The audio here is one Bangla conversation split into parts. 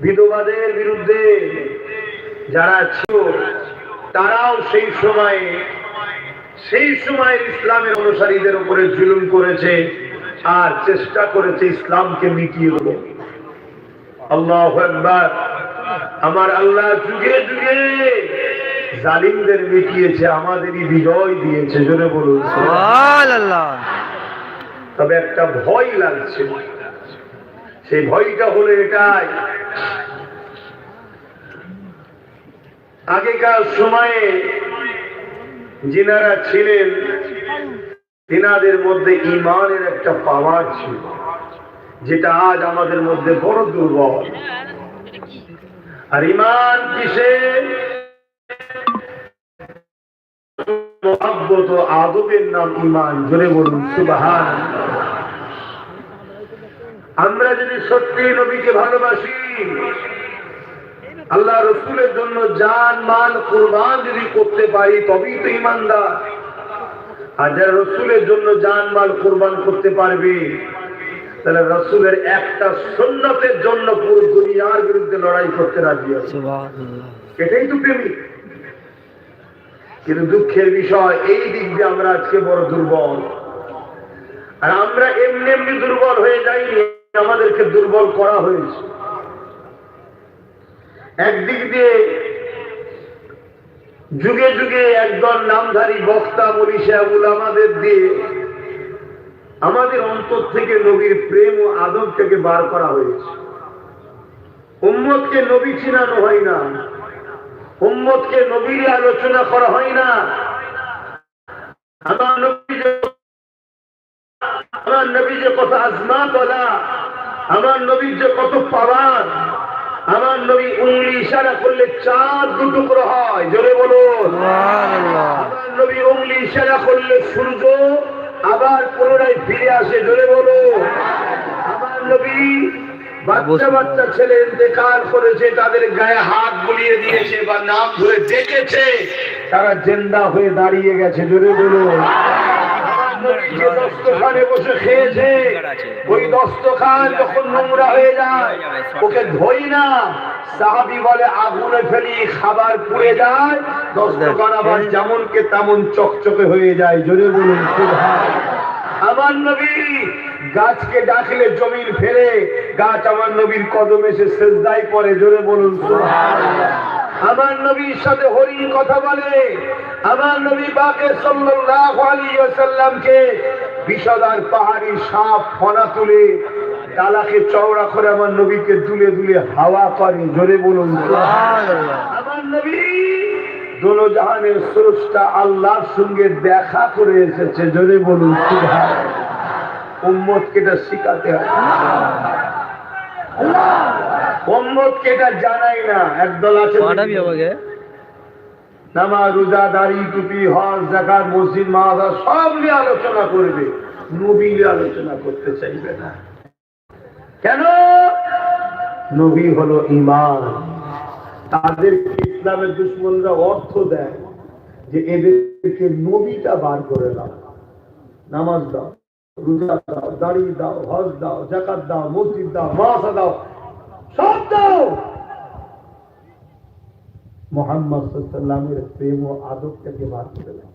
বিধবাদের বিরুদ্ধে যারা ছিল তারাও সেই সময়ে সেই সময়ের ইসলামের অনুসারীদের উপরে জুলুম করেছে আর চেষ্টা করেছে ইসলামকে মিটিয়ে দেবো। আল্লাহ একবার আমার আল্লাহ যুগে যুগে জালিমদের মিটিয়েছে আমাদেরই বিজয় দিয়েছে জোরে বলুন। তবে একটা ভয় লাগছে। সেই ভয়টা হলো এটাই। আগেকার সময়ে যিনারা ছিলেন, তিনাদের মধ্যে ইমানের একটা পাওয়ার ছিল, যেটা আজ আমাদের মধ্যে বড় দুর্বল। আর ইমান কিসে? আদবের নাম ইমান জোরে বলুন সুবাহান আমরা যদি সত্যি নবীকে ভালোবাসি আল্লাহ রসুলের জন্য জান মাল কোরবান যদি করতে পারি তবেই তো ইমানদার আর যারা রসুলের জন্য জান মাল কোরবান করতে পারবে তাহলে রসুলের একটা সুন্নতের জন্য পুরো দুনিয়ার বিরুদ্ধে লড়াই করতে রাজি আছে। এটাই তো প্রেমিক। কিন্তু দুঃখের বিষয় এই দিক দিয়ে আমরা আজকে বড় দুর্বল। আর আমরা এমনি এমনি দুর্বল হয়ে যাইনি। আমাদেরকে দুর্বল করা হয়েছে। একদিক দিয়ে যুগে যুগে একদল নামধারী বক্তা মনীষা আমাদের দিয়ে আমাদের অন্তর থেকে নবীর প্রেম ও আদব থেকে বার করা হয়েছে। উম্মতকে নবী চিনানো হয় না। উম্মতকে নবীর আলোচনা করা হয় না। আমার নবী যে- কত আজমা বলা আমার নবীর যে কত পাওয়ার আমার নবী উঙ্গলি ইশারা করলে চার দুটুকরো হয় জোরে বলুন। আমার নবী উঙ্গলি ইশারা করলে সূর্য আবার পুনরায় ফিরে আসে জোরে বলো আমার নবী বাচ্চা বাচ্চা ছেলে ইন্তেকাল করেছে তাদের গায়ে হাত বুলিয়ে দিয়েছে বা নাম ধরে ডেকেছে তারা জেন্দা হয়ে দাঁড়িয়ে গেছে জোরে বলো আমার যেমনকে তেমন চকচকে হয়ে যায়। জোরে বলুন আমার নবী গাছকে ডাকলে জমিন ফেলে, গাছ আমার নবীর কদমে এসে সেজদাই পরে জোরে বলুন। আমার নবীর সাথে হরিণ কথা বলে আমার নবী বাকে সাল্লাল্লাহু আলাইহি ওয়াসাল্লামকে বিষদার পাহাড়ি সাপ ফনা তুলে তালাকে চওড়া করে আমার নবীকে দুলে দুলে হাওয়া করে জোরে বলুন। আমার নবী দোনো জাহানের স্রষ্টা আল্লাহর সঙ্গে দেখা করে এসেছে জোরে বলুন উম্মতকে এটা শিখাতে হয় উম্মতকে এটা জানাই না একদল আছে পাঠাবি রোজা দাড়ি টুপি হজ জাকাত মসজিদ মাহাদা সব নিয়ে আলোচনা করবে। নবী আলোচনা করতে চাইবে না। কেন? নবী হলো ইমান তাদেরকে ইসলামের দুশ্মনরা অর্থ দেয় যে এদেরকে নবীটা বার করে দাও। নামাজ দাও রোজা দাও দাড়ি দাও হজ দাও জাকাত দাও মসজিদ দাও মাসা দাও। সব মোহাম্মদ সাল্লামের প্রেম ও আদবটাকে বার করে দাও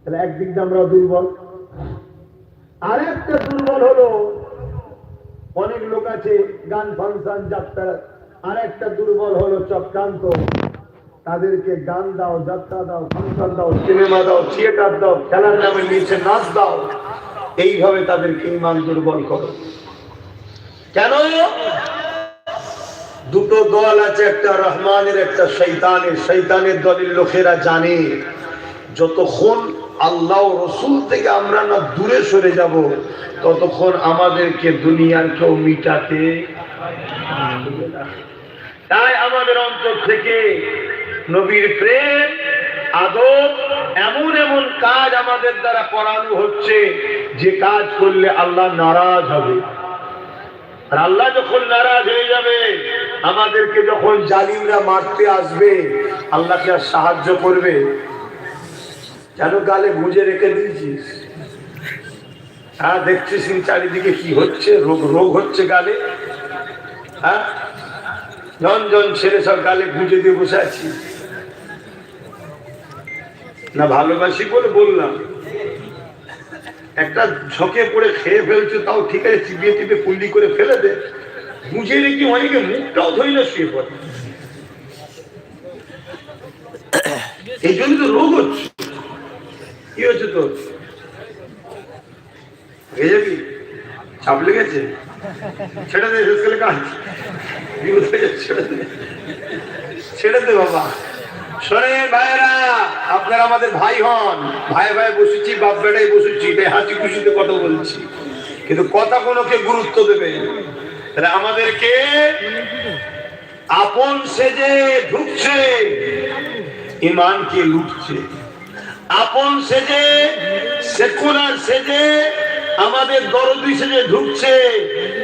তাহলে একদিক দিয়ে আমরা দুর্বল। আরেকটা দুর্বল হলো, অনেক লোক আছে, গান, ফাংশন, যাত্রা। আরেকটা দুর্বল হলো চক্রান্ত। তাদেরকে গান দাও, যাত্রা দাও, ফাংশন দাও, সিনেমা দাও, থিয়েটার দাও, খেলার নামে নিচে নাচ দাও। এইভাবে তাদেরকে ইমান দুর্বল করো। কেন? দুটো দল আছে, একটা রহমানের, একটা শৈতানের শৈতানের দলের লোকেরা জানে, যতক্ষণ আল্লাহ রসুল থেকে আমরা না দূরে সরে যাব, ততক্ষণ আমাদেরকে দুনিয়ার কেউ মিটাতে তাই আমাদের অন্তর থেকে নবীর প্রেম, আদব, এমন এমন কাজ আমাদের দ্বারা করানো হচ্ছে, যে কাজ করলে আল্লাহ নারাজ হবে। আর আল্লাহ যখন নারাজ হয়ে যাবে, আমাদেরকে যখন জালিমরা মারতে আসবে, আল্লাহকে আর সাহায্য করবে। কেন গালে গুঁজে রেখে দিয়েছিস? হ্যাঁ দেখছিস চারিদিকে কি হচ্ছে? রোগ রোগ হচ্ছে গালে? হ্যাঁ? জন জন ছেলে সব গালে গুঁজে দিয়ে বসে আছি। না ভালোবাসি বলে বললাম। একটা ঝকে পড়ে খেয়ে ফেলছো, তাও ঠিক আছে, চিবিয়ে চিবিয়ে কুল্লি করে ফেলে দে। বুঝে রেখে অনেকে মুখটাও ধরি না শুয়ে পড়ে। এই জন্য তো রোগ হচ্ছে। কি হচ্ছে তোর? হয়ে চাপ লেগেছে? ছেড়ে দে শেষকালে কাজ। ছেড়ে দে। ছেড়ে দে বাবা। আপনারা আমাদের ভাই হন। বসেছি, বাপ বসেছি হাসি খুশিতে কথা বলছি। কিন্তু কথা গুরুত্ব দেবে। আমাদেরকে আপন সেজে ঢুকছে, ইমানকে লুটছে। আপন সেজে, সেকুলার সেজে, আমাদের দরদি সেজে ঢুকছে।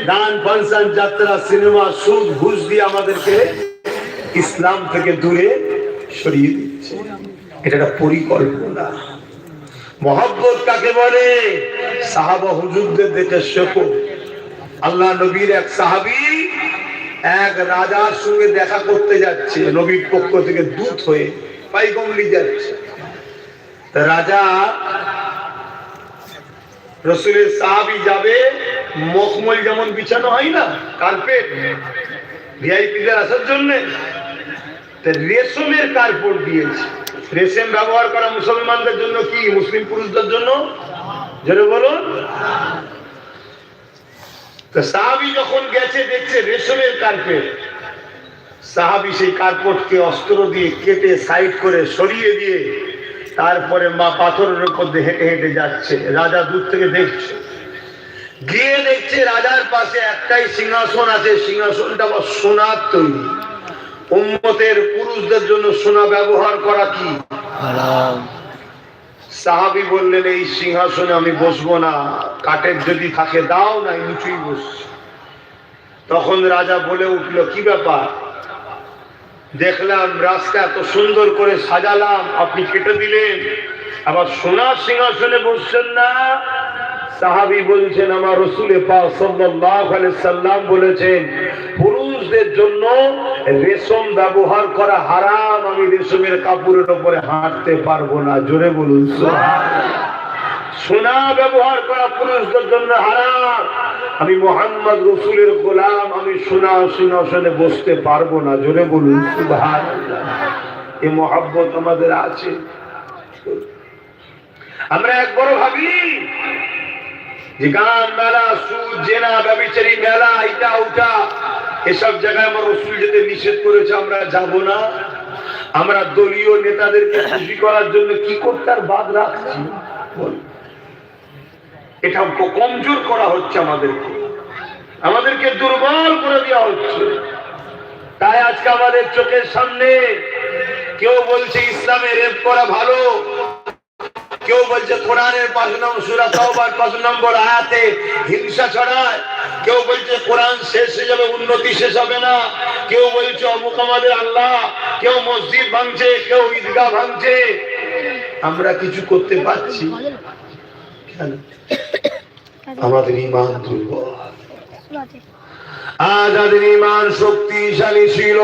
গান ফাংশন যাত্রা, সিনেমা সুদ ঘুষ দিয়ে আমাদেরকে ইসলাম থেকে দূরে সরিয়ে দিচ্ছে এটা একটা পরিকল্পনা। মহব্বত কাকে বলে? সাহাবা হুজুরদের দেখে শেখো। আল্লাহ নবীর এক সাহাবী এক রাজার সঙ্গে দেখা করতে যাচ্ছে, নবীর পক্ষ থেকে দূত হয়ে পাইগমলি যাচ্ছে। রাজা রসুলের সাহাবি যাবে, মখমল যেমন বিছানো হয় না কার্পেট ভিআইপিদের আসার জন্য রেশমের কার্পেট দিয়েছে। রেশম ব্যবহার করা মুসলমানদের জন্য কি, মুসলিম পুরুষদের জন্য? বলুন। তো সাহাবি যখন গেছে, দেখছে রেশমের কার্পেট। সাহাবি সেই কার্পটকে অস্ত্র দিয়ে কেটে, সাইড করে সরিয়ে দিয়ে তারপরে মা পাথরের উপর দিয়ে হেঁটে হেঁটে যাচ্ছে। রাজা দূর থেকে দেখছে। গিয়ে দেখছে রাজার পাশে একটাই সিংহাসন আছে। সিংহাসনটা সোনার তৈরি। উম্মতের পুরুষদের জন্য সোনা ব্যবহার করা কি? সাহাবি বললেন এই সিংহাসনে আমি বসবো না। কাঠের যদি থাকে দাও না নিচুই বসছি তখন রাজা বলে উঠল কি ব্যাপার? দেখলাম রাস্তা এত সুন্দর করে সাজালাম আপনি কেটে দিলেন। আবার সোনার সিংহাসনে বসছেন না। সাহাবি বলছেন, আমার রসুলে সাল্লাম বলেছেন, পুরুষদের জন্য রেশম ব্যবহার করা হারাম, আমি রেশমের কাপড়ের উপরে হাঁটতে পারব না। জোরে বলুন সোনা ব্যবহার করা পুরুষদের জন্য হারাম, আমি মোহাম্মদ রসুলের গোলাম, আমি সোনা সিংহাসনে বসতে পারব না। জোরে বলুন সুভার এ মহাব্বত আমাদের আছে। আমরা একবার ভাবি গান মেলা সুদ জেনা ব্যবচারী মেলা, ইটা, উটা, এসব জায়গায় আমার রসুল যেতে নিষেধ করেছে, আমরা যাব না। আমরা দলীয় নেতাদেরকে খুশি করার জন্য কি বাদ রাখছি? এটা কমজোর করা হচ্ছে আমাদেরকে। আমাদেরকে দুর্বল করে দেওয়া হচ্ছে। তাই আজকে আমাদের চোখের সামনে কেউ বলছে, ইসলামে রেপ করা ভালো। কেউ বলছে কোরআনের পাঁচ নম্বর সুরা তওবার পাঁচ নম্বর আয়াতে হিংসা ছড়ায়। কেউ বলছে কোরআন শেষ হয়ে যাবে, উন্নতি শেষ হবে না। কেউ বলছে অমুক আমাদের আল্লাহ, কেউ মসজিদ ভাঙছে, কেউ ঈদগাহ ভাঙছে। আমরা কিছু করতে পারছি আমাদের ইমান দুর্বল। আজ আমাদের ইমান শক্তিশালী ছিল।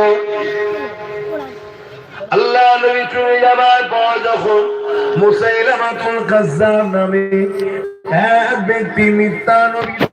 আল্লাহ নবী চলে যাবার পর যখন মুসাইলামাতুল কাজ্জাব নামে এক ব্যক্তি মিথ্যা নবী